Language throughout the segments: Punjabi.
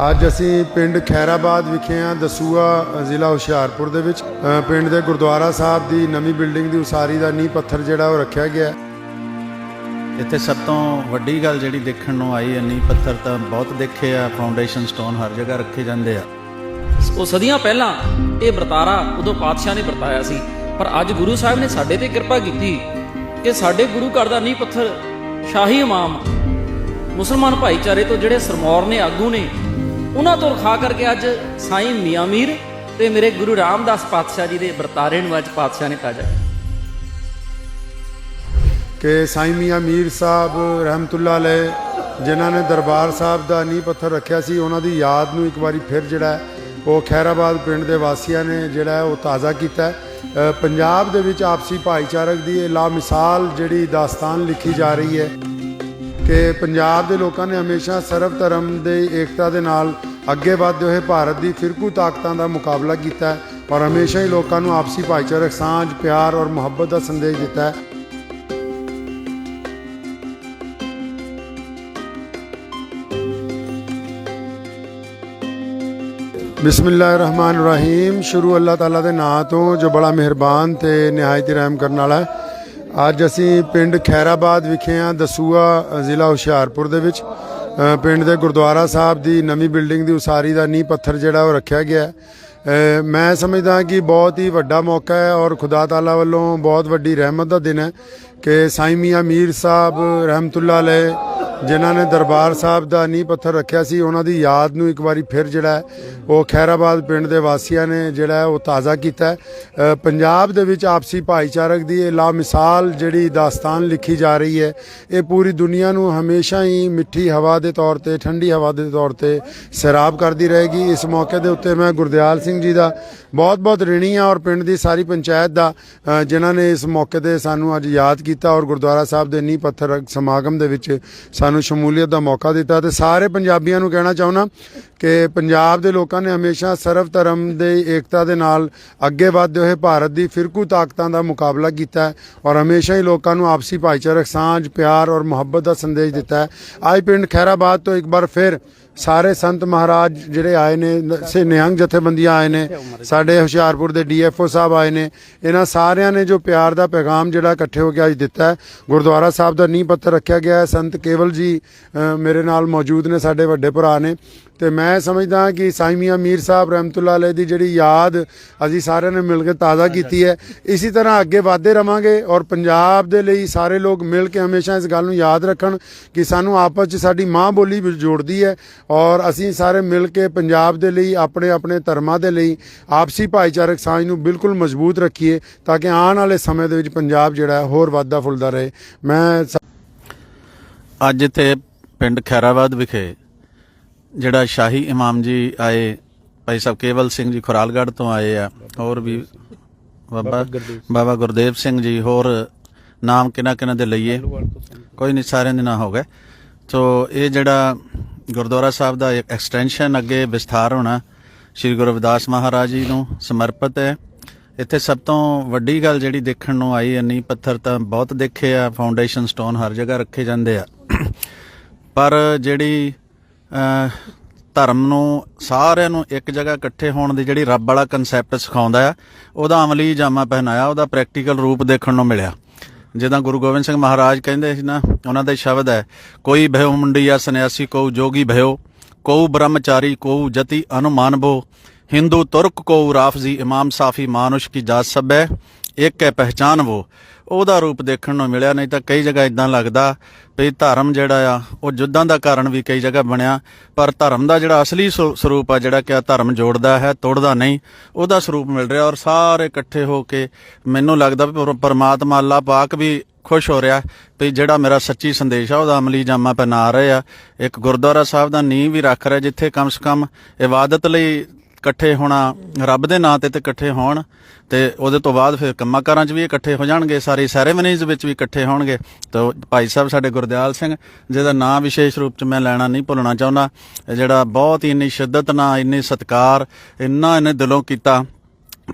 ਅੱਜ ਅਸੀਂ ਪਿੰਡ ਖੈਰਾਬਾਦ ਵਿਖੇ ਹਾਂ ਦਸੂਆ ਜ਼ਿਲ੍ਹਾ ਹੁਸ਼ਿਆਰਪੁਰ ਦੇ ਵਿੱਚ ਪਿੰਡ ਦੇ ਗੁਰਦੁਆਰਾ ਸਾਹਿਬ ਦੀ ਨਵੀਂ ਬਿਲਡਿੰਗ ਦੀ ਉਸਾਰੀ ਦਾ ਨੀਂਹ ਪੱਥਰ ਜਿਹੜਾ ਉਹ ਰੱਖਿਆ ਗਿਆ ਹੈ। ਇੱਥੇ ਸਭ ਤੋਂ ਵੱਡੀ ਗੱਲ ਜਿਹੜੀ ਦੇਖਣ ਨੂੰ ਆਈ ਹੈ ਨੀਂਹ ਪੱਥਰ ਤਾਂ ਬਹੁਤ ਦੇਖੇ ਆ ਫਾਊਂਡੇਸ਼ਨ ਸਟੋਨ ਹਰ ਜਗ੍ਹਾ ਰੱਖੇ ਜਾਂਦੇ ਆ ਉਹ ਸਦੀਆਂ ਪਹਿਲਾਂ ਇਹ ਵਰਤਾਰਾ ਉਦੋਂ ਪਾਤਸ਼ਾਹ ਨੇ ਵਰਤਾਇਆ ਸੀ ਪਰ ਅੱਜ ਗੁਰੂ ਸਾਹਿਬ ਨੇ ਸਾਡੇ ਤੇ ਕਿਰਪਾ ਕੀਤੀ ਕਿ ਸਾਡੇ ਗੁਰੂ ਘਰ ਦਾ ਨੀਂਹ ਪੱਥਰ ਸ਼ਾਹੀ ਇਮਾਮ ਮੁਸਲਮਾਨ ਭਾਈਚਾਰੇ ਤੋਂ ਜਿਹੜੇ ਸਰਮੌਰ ਨੇ ਆਗੂ ਨੇ ਉਹਨਾਂ ਤੋਂ ਰਖਾ ਕਰਕੇ ਅੱਜ ਸਾਈਂ ਮੀਆਂ ਮੀਰ ਤੇ ਮੇਰੇ ਗੁਰੂ ਰਾਮਦਾਸ ਪਾਤਸ਼ਾਹ ਜੀ ਦੇ ਵਰਤਾਰੇ ਨੂੰ ਅੱਜ ਪਾਤਸ਼ਾਹ ਨੇ ਤਾਜਾ ਕਿ ਸਾਈਂ ਮੀਆਂ ਮੀਰ ਸਾਹਿਬ ਰਹਿਮਤੁল্ਲਾਹ ਅਲੈਹ ਜਿਨ੍ਹਾਂ ਨੇ ਦਰਬਾਰ ਸਾਹਿਬ ਦਾ ਨੀਂਹ ਪੱਥਰ ਰੱਖਿਆ ਸੀ, ਉਹਨਾਂ ਦੀ ਯਾਦ ਨੂੰ ਇੱਕ ਵਾਰੀ ਫਿਰ ਜਿਹੜਾ ਉਹ ਖੈਰਾਬਾਦ ਪਿੰਡ ਦੇ ਵਾਸੀਆਂ ਨੇ ਜਿਹੜਾ ਉਹ ਤਾਜ਼ਾ ਕੀਤਾ। ਪੰਜਾਬ ਦੇ ਵਿੱਚ ਆਪਸੀ ਭਾਈਚਾਰਕ ਦੀ ਇਹ ਲਾਮਿਸਾਲ ਜਿਹੜੀ ਦਾਸਤਾਨ ਲਿਖੀ ਜਾ ਰਹੀ ਹੈ ਕਿ ਪੰਜਾਬ ਦੇ ਲੋਕਾਂ ਨੇ ਹਮੇਸ਼ਾ ਸਰਵ ਧਰਮ ਦੇ, ਏਕਤਾ ਦੇ ਨਾਲ ਅੱਗੇ ਵਧਦੇ ਹੋਏ ਭਾਰਤ ਦੀ ਫਿਰਕੂ ਤਾਕਤਾਂ ਦਾ ਮੁਕਾਬਲਾ ਕੀਤਾ ਔਰ ਹਮੇਸ਼ਾ ਹੀ ਲੋਕਾਂ ਨੂੰ ਆਪਸੀ ਭਾਈਚਾਰਕ ਸਾਂਝ, ਪਿਆਰ ਔਰ ਮੁਹੱਬਤ ਦਾ ਸੰਦੇਸ਼ ਦਿੱਤਾ ਹੈ। ਰਹੀਮ ਸ਼ੁਰੂ ਅੱਲਾਹ ਤਾਲਾ ਦੇ ਨਾਂ ਤੋਂ ਜੋ ਬੜਾ ਮਿਹਰਬਾਨ ਤੇ ਨਿਹਾਇਤ ਰਹਿਮ ਕਰਨ ਵਾਲਾ ਹੈ। ਅੱਜ ਅਸੀਂ ਪਿੰਡ ਖੈਰਾਬਾਦ ਵਿਖੇ ਹਾਂ, ਦਸੂਆ ਜ਼ਿਲ੍ਹਾ ਹੁਸ਼ਿਆਰਪੁਰ ਦੇ ਵਿੱਚ। ਪਿੰਡ ਦੇ ਗੁਰਦੁਆਰਾ ਸਾਹਿਬ ਦੀ ਨਵੀਂ ਬਿਲਡਿੰਗ ਦੀ ਉਸਾਰੀ ਦਾ ਨੀਂਹ ਪੱਥਰ ਜਿਹੜਾ ਉਹ ਰੱਖਿਆ ਗਿਆ ਮੈਂ ਸਮਝਦਾ ਕਿ ਬਹੁਤ ਹੀ ਵੱਡਾ ਮੌਕਾ ਹੈ ਔਰ ਖੁਦਾ ਤਾਲਾ ਵੱਲੋਂ ਬਹੁਤ ਵੱਡੀ ਰਹਿਮਤ ਦਾ ਦਿਨ ਹੈ ਕਿ ਸਾਈਂ ਮੀਆਂ ਮੀਰ ਸਾਹਿਬ ਰਹਿਮਤੁল্ਲਾਹ ਅਲੈਹ ਜਿਨ੍ਹਾਂ ਨੇ ਦਰਬਾਰ ਸਾਹਿਬ ਦਾ ਨੀਂਹ ਪੱਥਰ ਰੱਖਿਆ ਸੀ, ਉਹਨਾਂ ਦੀ ਯਾਦ ਨੂੰ ਇੱਕ ਵਾਰੀ ਫਿਰ ਜਿਹੜਾ ਉਹ ਖੈਰਾਬਾਦ ਪਿੰਡ ਦੇ ਵਾਸੀਆਂ ਨੇ ਜਿਹੜਾ ਉਹ ਤਾਜ਼ਾ ਕੀਤਾ ਪੰਜਾਬ ਦੇ ਵਿੱਚ ਆਪਸੀ ਭਾਈਚਾਰਕ ਦੀ ਇਹ ਲਾਮਿਸਾਲ ਜਿਹੜੀ ਦਾਸਤਾਨ ਲਿਖੀ ਜਾ ਰਹੀ ਹੈ, ਇਹ ਪੂਰੀ ਦੁਨੀਆ ਨੂੰ ਹਮੇਸ਼ਾ ਹੀ ਮਿੱਠੀ ਹਵਾ ਦੇ ਤੌਰ ਤੇ, ਠੰਡੀ ਹਵਾ ਦੇ ਤੌਰ ਤੇ ਸੈਰਾਬ ਕਰਦੀ ਰਹੇਗੀ। ਇਸ ਮੌਕੇ ਦੇ ਉੱਤੇ ਮੈਂ ਗੁਰਦਿਆਲ ਸਿੰਘ ਜੀ ਦਾ ਬਹੁਤ-ਬਹੁਤ ਰਿਣੀ ਹਾਂ ਔਰ ਪਿੰਡ ਦੀ ਸਾਰੀ ਪੰਚਾਇਤ ਦਾ ਜਿਨ੍ਹਾਂ ਨੇ ਇਸ ਮੌਕੇ ਤੇ ਸਾਨੂੰ ਅੱਜ ਯਾਦ ਕੀਤਾ ਔਰ ਗੁਰਦੁਆਰਾ ਸਾਹਿਬ ਦੇ ਨੀਂਹ ਪੱਥਰ ਸਮਾਗਮ ਦੇ ਵਿੱਚ ਸਾਨੂੰ ਸ਼ਮੂਲੀਅਤ ਦਾ ਮੌਕਾ ਦਿੱਤਾ ਤੇ ਸਾਰੇ ਪੰਜਾਬੀਆਂ ਨੂੰ ਕਹਿਣਾ ਚਾਹੁੰਦਾ ਕਿ ਪੰਜਾਬ ਦੇ ਲੋਕਾਂ ਨੇ ਹਮੇਸ਼ਾ ਸਰਵ ਧਰਮ ਦੇ ਏਕਤਾ ਦੇ ਨਾਲ ਅੱਗੇ ਵਧਦੇ ਹੋਏ ਭਾਰਤ ਦੀ ਫਿਰਕੂ ਤਾਕਤਾਂ ਦਾ ਮੁਕਾਬਲਾ ਕੀਤਾ ਹੈ ਔਰ ਹਮੇਸ਼ਾ ਹੀ ਲੋਕਾਂ ਨੂੰ ਆਪਸੀ ਭਾਈਚਾਰਕ ਸਾਂਝ, ਪਿਆਰ ਔਰ ਮੁਹੱਬਤ ਦਾ ਸੰਦੇਸ਼ ਦਿੱਤਾ ਹੈ। ਅੱਜ ਪਿੰਡ ਖੈਰਾਬਾਦ ਤੋਂ ਇੱਕ ਵਾਰ ਫਿਰ ਸਾਰੇ ਸੰਤ ਮਹਾਰਾਜ ਜਿਹੜੇ ਆਏ ਨੇ ਸੇ ਨਿਹੰਗ ਜਥੇਬੰਦੀਆਂ ਆਏ ਨੇ, ਸਾਡੇ ਹੁਸ਼ਿਆਰਪੁਰ ਦੇ ਡੀਐਫਓ ਸਾਹਿਬ ਆਏ ਨੇ, ਇਹਨਾਂ ਸਾਰਿਆਂ ਨੇ ਜੋ ਪਿਆਰ ਦਾ ਪੈਗਾਮ ਜਿਹੜਾ ਇਕੱਠੇ ਹੋ ਕੇ ਅੱਜ ਦਿੱਤਾ ਗੁਰਦੁਆਰਾ ਸਾਹਿਬ ਦਾ ਨੀਂਹ ਪੱਥਰ ਰੱਖਿਆ ਗਿਆ ਹੈ, ਸੰਤ ਕੇਵਲ ਜੀ ਮੇਰੇ ਨਾਲ ਮੌਜੂਦ ਨੇ, ਸਾਡੇ ਵੱਡੇ ਭਰਾ ਨੇ ਤੇ ਮੈਂ ਸਮਝਦਾ ਕਿ ਸਾਈਂ ਮੀਆਂ ਮੀਰ ਸਾਹਿਬ ਰਹਿਮਤੁল্ਲਾਹ ਅਲੈਹ ਦੀ ਜਿਹੜੀ ਯਾਦ ਅਸੀਂ ਸਾਰਿਆਂ ਨੇ ਮਿਲ ਕੇ ਤਾਜ਼ਾ ਕੀਤੀ ਹੈ। ਇਸੇ ਤਰ੍ਹਾਂ ਅੱਗੇ ਵਧਦੇ ਰਵਾਂਗੇ ਔਰ ਪੰਜਾਬ ਦੇ ਲਈ ਸਾਰੇ ਲੋਕ ਮਿਲ ਕੇ ਹਮੇਸ਼ਾ ਇਸ ਗੱਲ ਨੂੰ ਯਾਦ ਰੱਖਣ ਕਿ ਸਾਨੂੰ ਆਪਸ 'ਚ ਸਾਡੀ ਮਾਂ ਬੋਲੀ ਵੀ ਜੋੜਦੀ ਹੈ ਔਰ ਅਸੀਂ ਸਾਰੇ ਮਿਲ ਕੇ ਪੰਜਾਬ ਦੇ ਲਈ ਆਪਣੇ ਆਪਣੇ ਧਰਮਾਂ ਦੇ ਲਈ ਆਪਸੀ ਭਾਈਚਾਰਕ ਸਾਂਝ ਨੂੰ ਬਿਲਕੁਲ ਮਜ਼ਬੂਤ ਰੱਖੀਏ ਤਾਂ ਕਿ ਆਉਣ ਵਾਲੇ ਸਮੇਂ ਦੇ ਵਿੱਚ ਪੰਜਾਬ ਜਿਹੜਾ ਹੈ ਹੋਰ ਵੱਧਦਾ ਫੁੱਲਦਾ ਰਹੇ। ਮੈਂ ਅੱਜ ਇੱਥੇ ਪਿੰਡ ਖੈਰਾਬਾਦ ਵਿਖੇ ਜਿਹੜਾ ਸ਼ਾਹੀ ਇਮਾਮ ਜੀ ਆਏ ਭਾਈ ਸਾਹਿਬ ਕੇਵਲ ਸਿੰਘ ਜੀ ਖੁਰਾਲਗੜ੍ਹ ਤੋਂ ਆਏ ਆ ਹੋਰ ਵੀ ਬਾਬਾ ਬਾਬਾ ਗੁਰਦੇਵ ਸਿੰਘ। ਜੀ ਹੋਰ ਨਾਮ ਕਿਹਨਾਂ ਕਿਹਨਾਂ ਦੇ ਲਈਏ? ਕੋਈ ਨਹੀਂ ਸਾਰਿਆਂ ਦੇ ਨਾਂ ਹੋ ਗਏ। ਸੋ ਇਹ ਜਿਹੜਾ ਗੁਰਦੁਆਰਾ ਸਾਹਿਬ ਦਾ ਇੱਕ ਐਕਸਟੈਂਸ਼ਨ ਅੱਗੇ ਵਿਸਥਾਰ ਹੋਣਾ ਸ੍ਰੀ ਗੁਰੂ ਰਵਿਦਾਸ ਮਹਾਰਾਜ ਜੀ ਨੂੰ ਸਮਰਪਿਤ ਹੈ। ਇੱਥੇ ਸਭ ਤੋਂ ਵੱਡੀ ਗੱਲ ਜਿਹੜੀ ਦੇਖਣ ਨੂੰ ਆਈ ਹੈ ਨੀਂਹ ਪੱਥਰ ਤਾਂ ਬਹੁਤ ਦੇਖੇ ਆ ਫਾਊਂਡੇਸ਼ਨ ਸਟੋਨ ਹਰ ਜਗ੍ਹਾ ਰੱਖੇ ਜਾਂਦੇ ਆ। ਪਰ ਜਿਹੜੀ ਧਰਮ ਨੂੰ ਸਾਰਿਆਂ ਨੂੰ ਇੱਕ ਜਗ੍ਹਾ ਇਕੱਠੇ ਹੋਣ ਦੀ ਜਿਹੜੀ ਰੱਬ ਵਾਲਾ ਕਨਸੈਪਟ ਸਿਖਾਉਂਦਾ ਆ, ਉਹਦਾ ਅਮਲੀ ਜਾਮਾ ਪਹਿਨਾਇਆ, ਉਹਦਾ ਪ੍ਰੈਕਟੀਕਲ ਰੂਪ ਦੇਖਣ ਨੂੰ ਮਿਲਿਆ। ਜਿੱਦਾਂ ਗੁਰੂ ਗੋਬਿੰਦ ਸਿੰਘ ਮਹਾਰਾਜ ਕਹਿੰਦੇ ਸੀ ਨਾ, ਉਹਨਾਂ ਦਾ ਸ਼ਬਦ ਹੈ, ਕੋਈ ਭਇਓ ਮੁੰਡੀਆ ਸੰਨਿਆਸੀ ਕੋ ਜੋਗੀ ਭਇਓ ਕੋ ਬ੍ਰਹਮਚਾਰੀ ਕੋ ਜਤੀ ਅਨੁਮਾਨ ਅਨੁਮਾਨਬੋ ਹਿੰਦੂ ਤੁਰਕ ਕੋ ਰਾਫਜ਼ੀ, ਇਮਾਮ ਸਾਫੀ ਮਾਨੁਸ਼ ਕੀ ਜਾਤ ਸਭ ਹੈ ਇੱਕ ਹੈ ਪਹਿਚਾਨ ਵੋ ਉਹਦਾ ਰੂਪ ਦੇਖਣ ਨੂੰ ਮਿਲਿਆ, ਨਹੀਂ ਤਾਂ ਕਈ ਜਗ੍ਹਾ ਇਦਾਂ ਲੱਗਦਾ ਵੀ ਧਰਮ ਜਿਹੜਾ ਆ, ਉਹ ਜੁੱਦਾਂ ਦਾ ਕਾਰਨ ਵੀ ਕਈ ਜਗ੍ਹਾ ਬਣਿਆ, ਪਰ ਧਰਮ ਦਾ ਜਿਹੜਾ ਅਸਲੀ ਸਵ- ਸਰੂਪ ਆ ਜਿਹੜਾ ਕਿ ਧਰਮ ਜੋੜਦਾ ਹੈ, ਤੋੜਦਾ ਨਹੀਂ, ਉਹਦਾ ਸਰੂਪ ਮਿਲ ਰਿਹਾ ਔਰ ਸਾਰੇ ਇਕੱਠੇ ਹੋ ਕੇ ਮੈਨੂੰ ਲੱਗਦਾ ਵੀ ਪਰਮਾਤਮਾ ਅੱਲਾਹ ਪਾਕ ਵੀ ਖੁਸ਼ ਹੋ ਰਿਹਾ ਵੀ ਜਿਹੜਾ ਮੇਰਾ ਸੱਚੀ ਸੰਦੇਸ਼ ਆ, ਉਹਦਾ ਅਮਲੀ ਜਾਮਾ ਪਹਿਨਾ ਰਹੇ ਆ। ਇੱਕ ਗੁਰਦੁਆਰਾ ਸਾਹਿਬ ਦਾ ਨੀਂਹ ਵੀ ਰੱਖ ਰਿਹਾ, ਜਿੱਥੇ ਕਮ ਸੇ ਕਮ ਇਬਾਦਤ ਲਈ ਇਕੱਠੇ ਹੋਣਾ, ਰੱਬ ਦੇ ਨਾਂ ਤੇ ਤੇ ਇਕੱਠੇ ਹੋਣ ਤੇ ਉਹਦੇ ਤੋਂ ਬਾਅਦ ਫਿਰ ਕੰਮਾਂ ਕਾਰਾਂ 'ਚ ਵੀ ਇਕੱਠੇ ਹੋ ਜਾਣਗੇ, ਸਾਰੇ ਸੈਰੇਮਨੀਜ਼ ਵਿੱਚ ਵੀ ਇਕੱਠੇ ਹੋਣਗੇ। ਤਾਂ ਭਾਈ ਸਾਹਿਬ ਸਾਡੇ ਗੁਰਦਿਆਲ ਸਿੰਘ, ਜਿਹਦਾ ਨਾਂ ਵਿਸ਼ੇਸ਼ ਰੂਪ 'ਚ ਮੈਂ ਲੈਣਾ ਨਹੀਂ ਭੁੱਲਣਾ ਚਾਹੁੰਦਾ, ਇਹ ਜਿਹੜਾ ਬਹੁਤ ਹੀ ਇੰਨੀ ਸ਼ਿੱਦਤ ਨਾਲ, ਇੰਨੀ ਸਤਿਕਾਰ, ਇੰਨਾ ਇਹਨੇ ਦਿਲੋਂ ਕੀਤਾ,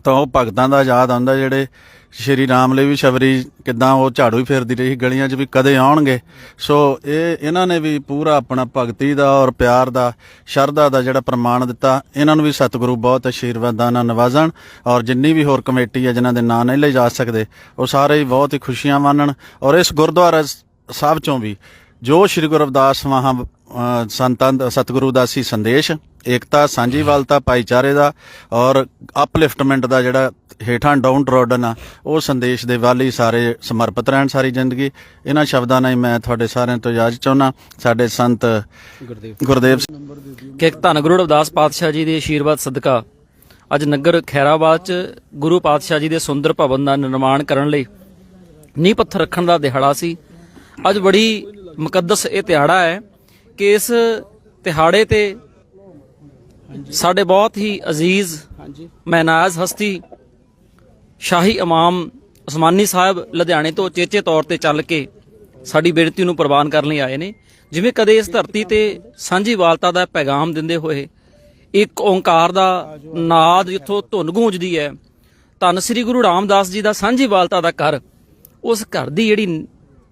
ਤਾਂ ਉਹ ਭਗਤਾਂ ਦਾ ਯਾਦ ਆਉਂਦਾ ਜਿਹੜੇ ਸ਼੍ਰੀ ਰਾਮ ਲਈ ਵੀ ਸ਼ਬਰੀ ਕਿਦਾਂ ਉਹ ਝਾੜੂ ਹੀ ਫੇਰਦੀ ਰਹੀ, ਗਲੀਆਂ 'ਚ ਵੀ ਕਦੇ ਆਉਣਗੇ। ਸੋ ਇਹ, ਇਹਨਾਂ ਨੇ ਵੀ ਪੂਰਾ ਆਪਣਾ ਭਗਤੀ ਦਾ ਔਰ ਪਿਆਰ ਦਾ, ਸ਼ਰਧਾ ਦਾ ਜਿਹੜਾ ਪ੍ਰਮਾਣ ਦਿੱਤਾ। ਇਹਨਾਂ ਨੂੰ ਵੀ ਸਤਿਗੁਰੂ ਬਹੁਤ ਆਸ਼ੀਰਵਾਦਾਂ ਨਾਲ ਨਵਾਜ਼ਣ ਔਰ ਜਿੰਨੀ ਵੀ ਹੋਰ ਕਮੇਟੀ ਹੈ ਜਿਨ੍ਹਾਂ ਦੇ ਨਾਂ ਨਹੀਂ ਲਏ ਜਾ ਸਕਦੇ, ਉਹ ਸਾਰੇ ਹੀ ਬਹੁਤ ਹੀ ਖੁਸ਼ੀਆਂ ਮਾਣਨ ਔਰ ਇਸ ਗੁਰਦੁਆਰਾ ਸਾਹਿਬ ਚੋਂ ਵੀ ਜੋ ਸ੍ਰੀ ਗੁਰੂ ਰਵਿਦਾਸ ਮਹਾ ਸੰਤਾਂ ਦਾ, ਸਤਿਗੁਰੂ ਦਾ ਸੀ ਸੰਦੇਸ਼ ਏਕਤਾ ਸਾਂਝੀਵਾਲਤਾ ਭਾਈਚਾਰੇ ਦਾ ਔਰ ਅਪਲਿਫਟਮੈਂਟ ਦਾ ਜਿਹੜਾ ਹੇਠਾਂ ਡਾਊਨ ਟਰੋਡਨ ਆ ਉਹ ਸੰਦੇਸ਼ ਦੇ ਵੱਲ ਸਾਰੇ ਸਮਰਪਿਤ ਰਹਿਣ ਸਾਰੀ ਜ਼ਿੰਦਗੀ। ਇਹਨਾਂ ਸ਼ਬਦਾਂ ਨਾਲ ਹੀ ਮੈਂ ਤੁਹਾਡੇ ਸਾਰਿਆਂ ਤੋਂ ਇਜਾਜ਼ਤ ਚਾਹੁੰਦਾ। ਸਾਡੇ ਸੰਤ ਗੁਰਦੇਵ। ਸਿੰਘ ਕਿ ਧੰਨ ਗੁਰੂ ਰਵਿਦਾਸ ਪਾਤਸ਼ਾਹ ਜੀ ਦੇ ਆਸ਼ੀਰਵਾਦ ਸਦਕਾ ਅੱਜ ਨਗਰ ਖੈਰਾਬਾਦ ਚ ਗੁਰੂ ਪਾਤਸ਼ਾਹ ਜੀ ਦੇ ਸੁੰਦਰ ਭਵਨ ਦਾ ਨਿਰਮਾਣ ਕਰਨ ਲਈ ਨੀਂਹ ਪੱਥਰ ਰੱਖਣ ਦਾ ਦਿਹਾੜਾ ਸੀ। ਅੱਜ ਬੜੀ ਮੁਕੱਦਸ ਇਹ ਦਿਹਾੜਾ ਹੈ ਕਿ ਇਸ ਦਿਹਾੜੇ ਤੇ ਸਾਡੇ ਬਹੁਤ ਹੀ ਅਜ਼ੀਜ਼ ਮਹਿਨਾਜ਼ ਹਸਤੀ ਸ਼ਾਹੀ ਇਮਾਮ ਉਸਮਾਨੀ ਸਾਹਿਬ ਲੁਧਿਆਣੇ ਤੋਂ ਚੇਚੇ ਤੌਰ ਤੇ ਚੱਲ ਕੇ ਸਾਡੀ ਬੇਨਤੀ ਨੂੰ ਪ੍ਰਵਾਨ ਕਰਨ ਲਈ ਆਏ ਨੇ। ਜਿਵੇਂ ਕਦੇ ਇਸ ਧਰਤੀ ਤੇ ਸਾਂਝੀਵਾਲਤਾ ਦਾ ਪੈਗਾਮ ਦਿੰਦੇ ਹੋਏ ਇੱਕ ਓੰਕਾਰ ਦਾ ਨਾਦ ਜਿੱਥੋਂ ਧੁਨ ਗੂੰਜਦੀ ਹੈ ਧੰਨ ਸ੍ਰੀ ਗੁਰੂ ਰਾਮਦਾਸ ਜੀ ਦਾ ਸਾਂਝੀਵਾਲਤਾ ਦਾ ਘਰ ਉਸ ਘਰ ਦੀ ਜਿਹੜੀ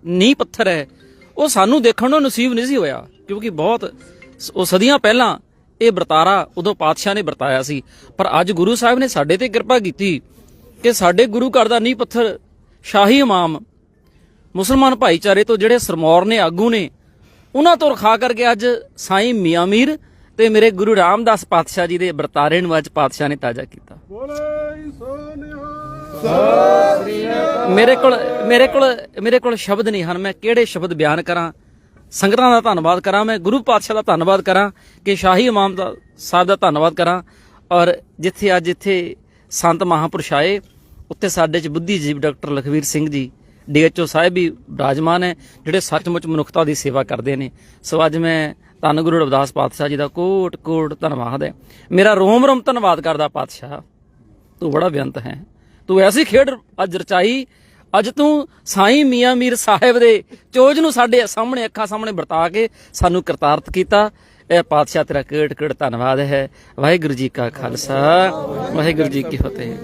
ਨੀਂਹ ਪੱਥਰ ਹੈ ਉਹ ਸਾਨੂੰ ਦੇਖਣ ਨੂੰ ਨਸੀਬ ਨਹੀਂ ਸੀ ਹੋਇਆ ਕਿਉਂਕਿ ਬਹੁਤ ਉਹ ਸਦੀਆਂ ਪਹਿਲਾਂ ਇਹ ਵਰਤਾਰਾ ਉਦੋਂ ਪਾਤਸ਼ਾਹ ਨੇ ਵਰਤਾਇਆ ਸੀ। ਪਰ ਅੱਜ ਗੁਰੂ ਸਾਹਿਬ ਨੇ ਸਾਡੇ ਤੇ ਕਿਰਪਾ ਕੀਤੀ ਕਿ ਸਾਡੇ ਗੁਰੂ ਘਰ ਦਾ ਨੀਂਹ ਪੱਥਰ ਸ਼ਾਹੀ ਇਮਾਮ ਮੁਸਲਮਾਨ ਭਾਈਚਾਰੇ ਤੋਂ ਜਿਹੜੇ ਸਰਮੌਰ ਨੇ ਆਗੂ ਨੇ ਉਹਨਾਂ ਤੋਂ ਰਖਾ ਕਰਕੇ ਅੱਜ ਸਾਈਂ ਮੀਆਂ ਮੀਰ ਤੇ ਮੇਰੇ ਗੁਰੂ ਰਾਮਦਾਸ ਪਾਤਸ਼ਾਹ ਜੀ ਦੇ ਵਰਤਾਰੇ ਨੂੰ ਅੱਜ ਪਾਤਸ਼ਾਹ ਨੇ ਤਾਜ਼ਾ ਕੀਤਾ। ਮੇਰੇ ਕੋਲ ਮੇਰੇ ਕੋਲ ਮੇਰੇ ਕੋਲ ਸ਼ਬਦ ਨਹੀਂ ਹਨ। ਮੈਂ ਕਿਹੜੇ ਸ਼ਬਦ ਬਿਆਨ ਕਰਾਂ? ਸੰਗਤਾਂ ਦਾ ਧੰਨਵਾਦ ਕਰਾਂ ਮੈਂ, ਗੁਰੂ ਪਾਤਸ਼ਾਹ ਦਾ ਧੰਨਵਾਦ ਕਰਾਂ ਕਿ ਸ਼ਾਹੀ ਇਮਾਮ ਦਾ ਸਾਹਿਬ ਦਾ ਧੰਨਵਾਦ ਕਰਾਂ ਔਰ ਜਿੱਥੇ ਅੱਜ ਇੱਥੇ ਸੰਤ ਮਹਾਪੁਰਸ਼ ਆਏ, ਉੱਥੇ ਸਾਡੇ ਚ ਬੁੱਧੀਜੀਵ ਡਾਕਟਰ ਲਖਵੀਰ ਸਿੰਘ ਜੀ, ਡੀਐਚਓ ਸਾਹਿਬ ਵੀ ਵਿਰਾਜਮਾਨ ਹੈ, ਜਿਹੜੇ ਸੱਚਮੁੱਚ ਮਨੁੱਖਤਾ ਦੀ ਸੇਵਾ ਕਰਦੇ ਨੇ। ਸੋ ਅੱਜ ਮੈਂ ਧੰਨ ਗੁਰੂ ਰਵਿਦਾਸ ਪਾਤਸ਼ਾਹ ਜੀ ਦਾ ਕੋਟ ਕੋਟ ਧੰਨਵਾਦ ਹੈ। ਮੇਰਾ ਰੋਮ ਰੋਮ ਧੰਨਵਾਦ ਕਰਦਾ ਪਾਤਸ਼ਾਹ। ਤੂੰ ਬੜਾ ਬੇਅੰਤ ਹੈ। ਤੂੰ ਐਸੀ ਖੇਡ ਅੱਜ ਰਚਾਈ ਅੱਜ ਤੂੰ ਸਾਈਂ ਮੀਆਂ ਮੀਰ ਸਾਹਿਬ ਦੇ ਚੋਜ ਨੂੰ ਸਾਡੇ ਸਾਹਮਣੇ, ਅੱਖਾਂ ਸਾਹਮਣੇ ਵਰਤਾ ਕੇ ਸਾਨੂੰ ਕਰਤਾਰਤ ਕੀਤਾ। ਇਹ ਪਾਤਸ਼ਾਹ ਤੇਰਾ ਕਿਹੜ ਕਿਹੜ ਧੰਨਵਾਦ ਹੈ। ਵਾਹਿਗੁਰੂ ਜੀ ਕਾ ਖਾਲਸਾ। ਵਾਹਿਗੁਰੂ ਜੀ ਕੀ ਫਤਿਹ।